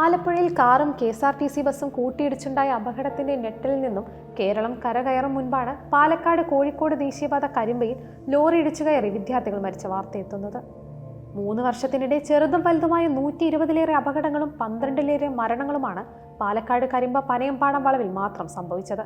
ആലപ്പുഴയിൽ കാറും K S R T C ബസ്സും കൂട്ടിയിടിച്ചുണ്ടായ അപകടത്തിന്റെ നെട്ടിൽ നിന്നും കേരളം കരകയറും മുൻപാണ് പാലക്കാട് കോഴിക്കോട് ദേശീയപാത കരിമ്പയിൽ ലോറി ഇടിച്ചു കയറി വിദ്യാർത്ഥികൾ മരിച്ച വാർത്തയെത്തുന്നത് മൂന്ന് വർഷത്തിനിടെ ചെറുതും വലുതുമായ നൂറ്റി ഇരുപതിലേറെ അപകടങ്ങളും പന്ത്രണ്ടിലേറെ മരണങ്ങളുമാണ് പാലക്കാട് കരിമ്പ പനയമ്പാടം വളവിൽ മാത്രം സംഭവിച്ചത്.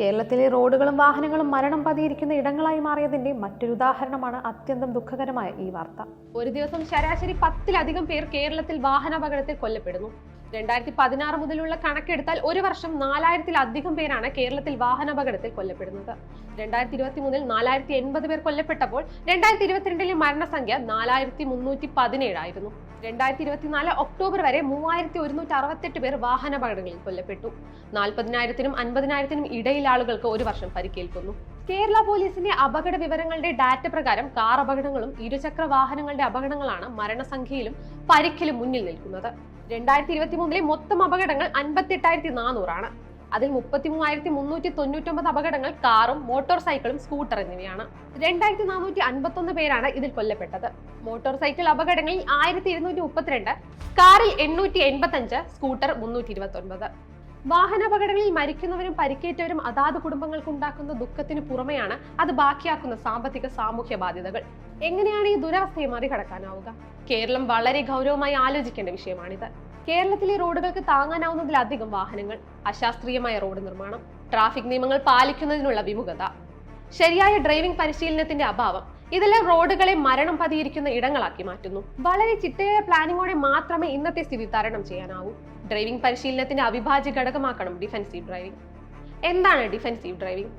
കേരളത്തിലെ റോഡുകളും വാഹനങ്ങളും മരണം പതിയിരിക്കുന്ന ഇടങ്ങളായി മാറിയതിന്റെ മറ്റൊരു ഉദാഹരണമാണ് അത്യന്തം ദുഃഖകരമായ ഈ വാർത്ത. ഒരു ദിവസം ശരാശരി പത്തിലധികം പേർ കേരളത്തിൽ വാഹനാപകടത്തിൽ കൊല്ലപ്പെടുന്നു. രണ്ടായിരത്തി പതിനാറ് മുതലുള്ള കണക്കെടുത്താൽ ഒരു വർഷം നാലായിരത്തിലധികം പേരാണ് കേരളത്തിൽ വാഹനാപകടത്തിൽ കൊല്ലപ്പെടുന്നത്. രണ്ടായിരത്തി ഇരുപത്തി മൂന്നിൽ നാലായിരത്തി എൺപത് പേർ കൊല്ലപ്പെട്ടപ്പോൾ രണ്ടായിരത്തി ഇരുപത്തിരണ്ടിലെ മരണസംഖ്യ നാലായിരത്തി മുന്നൂറ്റി പതിനേഴായിരുന്നു രണ്ടായിരത്തി ഇരുപത്തിനാല് ഒക്ടോബർ വരെ മൂവായിരത്തി ഒരുന്നൂറ്റി അറുപത്തെട്ട് പേർ വാഹനാപകടങ്ങളിൽ കൊല്ലപ്പെട്ടു. നാൽപ്പതിനായിരത്തിനും അൻപതിനായിരത്തിനും ഇടയിൽ ആളുകൾക്ക് ഒരു വർഷം പരിക്കേൽക്കുന്നു. കേരള പോലീസിന്റെ അപകട വിവരങ്ങളുടെ ഡാറ്റ പ്രകാരം കാർ അപകടങ്ങളും ഇരുചക്ര വാഹനങ്ങളുടെ അപകടങ്ങളാണ് മരണസംഖ്യയിലും പരിക്കിലും മുന്നിൽ നിൽക്കുന്നത്. രണ്ടായിരത്തി ഇരുപത്തി മൂന്നിലെ മൊത്തം അപകടങ്ങൾ അൻപത്തി എട്ടായിരത്തി നാനൂറാണ് അതിൽ മുപ്പത്തി മൂവായിരത്തി മുന്നൂറ്റി തൊണ്ണൂറ്റൊമ്പത് അപകടങ്ങൾ കാറും മോട്ടോർ സൈക്കിളും സ്കൂട്ടർ എന്നിവയാണ്. രണ്ടായിരത്തി നാനൂറ്റി അൻപത്തൊന്ന് പേരാണ് ഇതിൽ കൊല്ലപ്പെട്ടത്. മോട്ടോർ സൈക്കിൾ അപകടങ്ങളിൽ ആയിരത്തി ഇരുന്നൂറ്റി മുപ്പത്തിരണ്ട് കാറിൽ എണ്ണൂറ്റി എൺപത്തി അഞ്ച് സ്കൂട്ടർ മുന്നൂറ്റി ഇരുപത്തി ഒൻപത് വാഹനാപകടങ്ങളിൽ മരിക്കുന്നവരും പരിക്കേറ്റവരും അതാത് കുടുംബങ്ങൾക്ക് ഉണ്ടാക്കുന്ന ദുഃഖത്തിന് പുറമെയാണ് അത് ബാക്കിയാക്കുന്ന സാമ്പത്തിക സാമൂഹ്യ ബാധ്യതകൾ. എങ്ങനെയാണ് ഈ ദുരവസ്ഥയെ മറികടക്കാനാവുക? കേരളം വളരെ ഗൗരവമായി ആലോചിക്കേണ്ട വിഷയമാണിത്. കേരളത്തിലെ റോഡുകൾക്ക് താങ്ങാനാവുന്നതിലധികം വാഹനങ്ങൾ അശാസ്ത്രീയമായ റോഡ് നിർമ്മാണം ട്രാഫിക് നിയമങ്ങൾ പാലിക്കുന്നതിനുള്ള വിമുഖത ശരിയായ ഡ്രൈവിംഗ് പരിശീലനത്തിന്റെ അഭാവം ഇതെല്ലാം റോഡുകളെ മരണം പതിയിരിക്കുന്ന ഇടങ്ങളാക്കി മാറ്റുന്നു. വളരെ ചിട്ടയായ പ്ലാനിങ്ങോടെ മാത്രമേ ഇന്നത്തെ സ്ഥിതി തരണം ചെയ്യാനാവൂ. ഡ്രൈവിംഗ് പരിശീലനത്തിന്റെ അവിഭാജ്യ ഘടകമാക്കണം ഡിഫെൻസീവ് ഡ്രൈവിംഗ് എന്താണ് ഡിഫെൻസീവ് ഡ്രൈവിംഗ്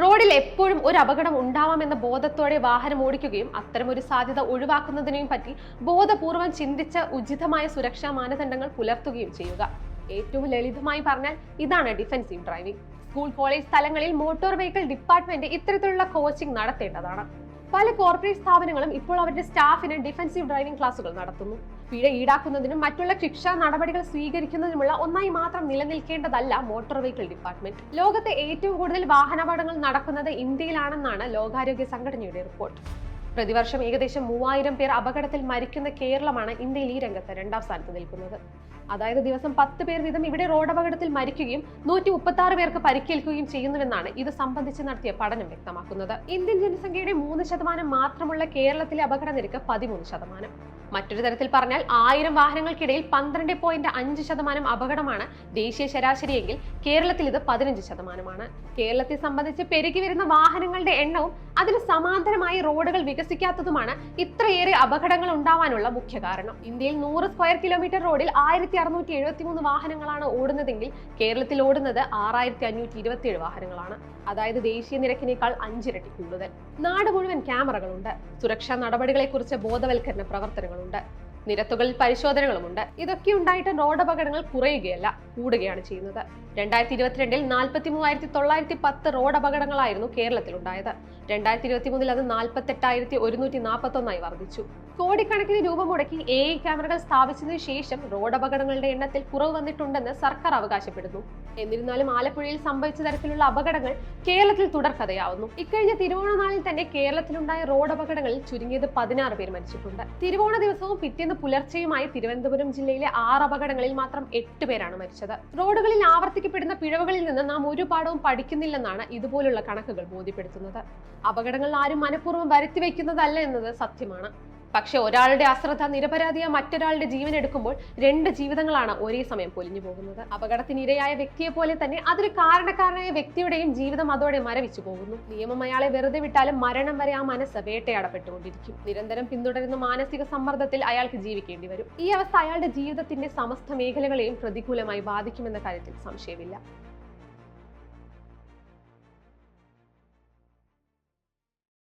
റോഡിൽ എപ്പോഴും ഒരു അപകടം ഉണ്ടാവാമെന്ന ബോധത്തോടെ വാഹനം ഓടിക്കുകയും അത്തരം ഒരു സാധ്യത ഒഴിവാക്കുന്നതിനെയും പറ്റി ബോധപൂർവം ചിന്തിച്ച ഉചിതമായ സുരക്ഷാ മാനദണ്ഡങ്ങൾ പുലർത്തുകയും ചെയ്യുക. ഏറ്റവും ലളിതമായി പറഞ്ഞാൽ ഇതാണ് ഡിഫെൻസീവ് ഡ്രൈവിംഗ് സ്കൂൾ കോളേജ് സ്ഥലങ്ങളിൽ മോട്ടോർ വെഹിക്കിൾ ഡിപ്പാർട്ട്മെന്റ് ഇത്തരത്തിലുള്ള കോച്ചിംഗ് നടത്തേണ്ടതാണ്. പല കോർപ്പറേറ്റ് സ്ഥാപനങ്ങളും ഇപ്പോൾ അവരുടെ സ്റ്റാഫിന് ഡിഫൻസീവ് ഡ്രൈവിംഗ് ക്ലാസുകൾ നടത്തുന്നു. പിഴ ഈടാക്കുന്നതിനും മറ്റുള്ള ശിക്ഷാ നടപടികൾ സ്വീകരിക്കുന്നതിനുമുള്ള ഒന്നായി മാത്രം നിലനിൽക്കേണ്ടതല്ല മോട്ടോർ വെഹിക്കിൾ ഡിപ്പാർട്ട്മെന്റ് ലോകത്തെ ഏറ്റവും കൂടുതൽ വാഹനാപകടങ്ങൾ നടക്കുന്നത് ഇന്ത്യയിലാണെന്നാണ് ലോകാരോഗ്യ സംഘടനയുടെ റിപ്പോർട്ട് പ്രതിവർഷം ഏകദേശം മൂവായിരം പേർ അപകടത്തിൽ മരിക്കുന്ന കേരളമാണ് ഇന്ത്യയിൽ ഈ രംഗത്ത് രണ്ടാം സ്ഥാനത്ത് നിൽക്കുന്നത്. അതായത് ദിവസം പത്ത് പേർ വീതം ഇവിടെ റോഡ് അപകടത്തിൽ മരിക്കുകയും നൂറ്റി മുപ്പത്തി ആറ് പേർക്ക് പരിക്കേൽക്കുകയും ചെയ്യുന്നുവെന്നാണ് ഇത് സംബന്ധിച്ച് നടത്തിയ പഠനം വ്യക്തമാക്കുന്നത്. ഇന്ത്യൻ ജനസംഖ്യയുടെ മൂന്ന് ശതമാനം മാത്രമുള്ള കേരളത്തിലെ അപകട നിരക്ക് പതിമൂന്ന് ശതമാനം. മറ്റൊരു തരത്തിൽ പറഞ്ഞാൽ ആയിരം വാഹനങ്ങൾക്കിടയിൽ പന്ത്രണ്ട് പോയിന്റ് അഞ്ച് ശതമാനം അപകടമാണ് ദേശീയ ശരാശരിയെങ്കിൽ കേരളത്തിൽ ഇത് പതിനഞ്ച് ശതമാനമാണ്. കേരളത്തെ സംബന്ധിച്ച് പെരുകി വരുന്ന വാഹനങ്ങളുടെ എണ്ണവും അതിന് സമാന്തരമായി റോഡുകൾ വികസിക്കാത്തതുമാണ് ഇത്രയേറെ അപകടങ്ങൾ ഉണ്ടാവാനുള്ള മുഖ്യ കാരണം. ഇന്ത്യയിൽ നൂറ് സ്ക്വയർ കിലോമീറ്റർ റോഡിൽ ആയിരത്തി അറുന്നൂറ്റി എഴുപത്തി മൂന്ന് വാഹനങ്ങളാണ് ഓടുന്നതെങ്കിൽ കേരളത്തിൽ ഓടുന്നത് ആറായിരത്തി അഞ്ഞൂറ്റി ഇരുപത്തി ഏഴ് വാഹനങ്ങളാണ്. അതായത് ദേശീയ നിരക്കിനേക്കാൾ അഞ്ചിരട്ടി കൂടുതൽ. നാട് മുഴുവൻ ക്യാമറകളുണ്ട്. സുരക്ഷാ നടപടികളെക്കുറിച്ച് ബോധവൽക്കരണ പ്രവർത്തനങ്ങളുണ്ട് നിരത്തുകളിൽ പരിശോധനകളുമുണ്ട്. ഇതൊക്കെ ഉണ്ടായിട്ട് റോഡ് അപകടങ്ങൾ കുറയുകയല്ല കൂടുകയാണ് ചെയ്യുന്നത്. രണ്ടായിരത്തി ഇരുപത്തിരണ്ടിൽ നാൽപ്പത്തി മൂവായിരത്തി തൊള്ളായിരത്തി പത്ത് റോഡ് അപകടങ്ങളായിരുന്നു കേരളത്തിൽ ഉണ്ടായത് രണ്ടായിരത്തി ഇരുപത്തി മൂന്നിൽ അത് നാൽപ്പത്തെട്ടായിരത്തി ഒരുന്നൂറ്റി നാൽപ്പത്തി ഒന്നായി വർദ്ധിച്ചു. കോടിക്കണക്കിന് രൂപ മുടക്കി എ ഐ ക്യാമറകൾ സ്ഥാപിച്ചതിനു ശേഷം റോഡ് അപകടങ്ങളുടെ എണ്ണത്തിൽ കുറവ് വന്നിട്ടുണ്ടെന്ന് സർക്കാർ അവകാശപ്പെടുന്നു. എന്നിരുന്നാലും ആലപ്പുഴയിൽ സംഭവിച്ച തരത്തിലുള്ള അപകടങ്ങൾ കേരളത്തിൽ തുടർക്കഥയാവുന്നു. ഇക്കഴിഞ്ഞ തിരുവോണ നാളിൽ തന്നെ കേരളത്തിലുണ്ടായ റോഡ് അപകടങ്ങളിൽ ചുരുങ്ങിയത് പതിനാറ് പേർ മരിച്ചിട്ടുണ്ട്. തിരുവോണ ദിവസവും പിറ്റേന്ന് പുലർച്ചെയുമായി തിരുവനന്തപുരം ജില്ലയിലെ ആറ് അപകടങ്ങളിൽ മാത്രം എട്ട് പേരാണ് മരിച്ചത്. റോഡുകളിൽ ആവർത്തിക്കപ്പെടുന്ന പിഴവുകളിൽ നിന്ന് നാം ഒരു പാഠവും പഠിക്കുന്നില്ലെന്നാണ് ഇതുപോലുള്ള കണക്കുകൾ ബോധ്യപ്പെടുത്തുന്നത്. അപകടങ്ങൾ ആരും മനഃപൂർവം വരുത്തി വയ്ക്കുന്നതല്ല എന്നത് സത്യമാണ്. പക്ഷെ ഒരാളുടെ അശ്രദ്ധ നിരപരാധിയായ മറ്റൊരാളുടെ ജീവൻ എടുക്കുമ്പോൾ രണ്ട് ജീവിതങ്ങളാണ് ഒരേ സമയം പൊലിഞ്ഞു പോകുന്നത്. അപകടത്തിനിരയായ വ്യക്തിയെ പോലെ തന്നെ അതൊരു കാരണക്കാരനായ വ്യക്തിയുടെയും ജീവിതം അതോടെ മരവിച്ചു പോകുന്നു. നിയമം അയാളെ വെറുതെ വിട്ടാലും മരണം വരെ ആ മനസ്സ് വേട്ടയാടപ്പെട്ടുകൊണ്ടിരിക്കും. നിരന്തരം പിന്തുടരുന്ന മാനസിക സമ്മർദ്ദത്തിൽ അയാൾക്ക് ജീവിക്കേണ്ടി വരും. ഈ അവസ്ഥ അയാളുടെ ജീവിതത്തിന്റെ സമസ്ത മേഖലകളെയും പ്രതികൂലമായി ബാധിക്കുമെന്ന കാര്യത്തിൽ സംശയമില്ല.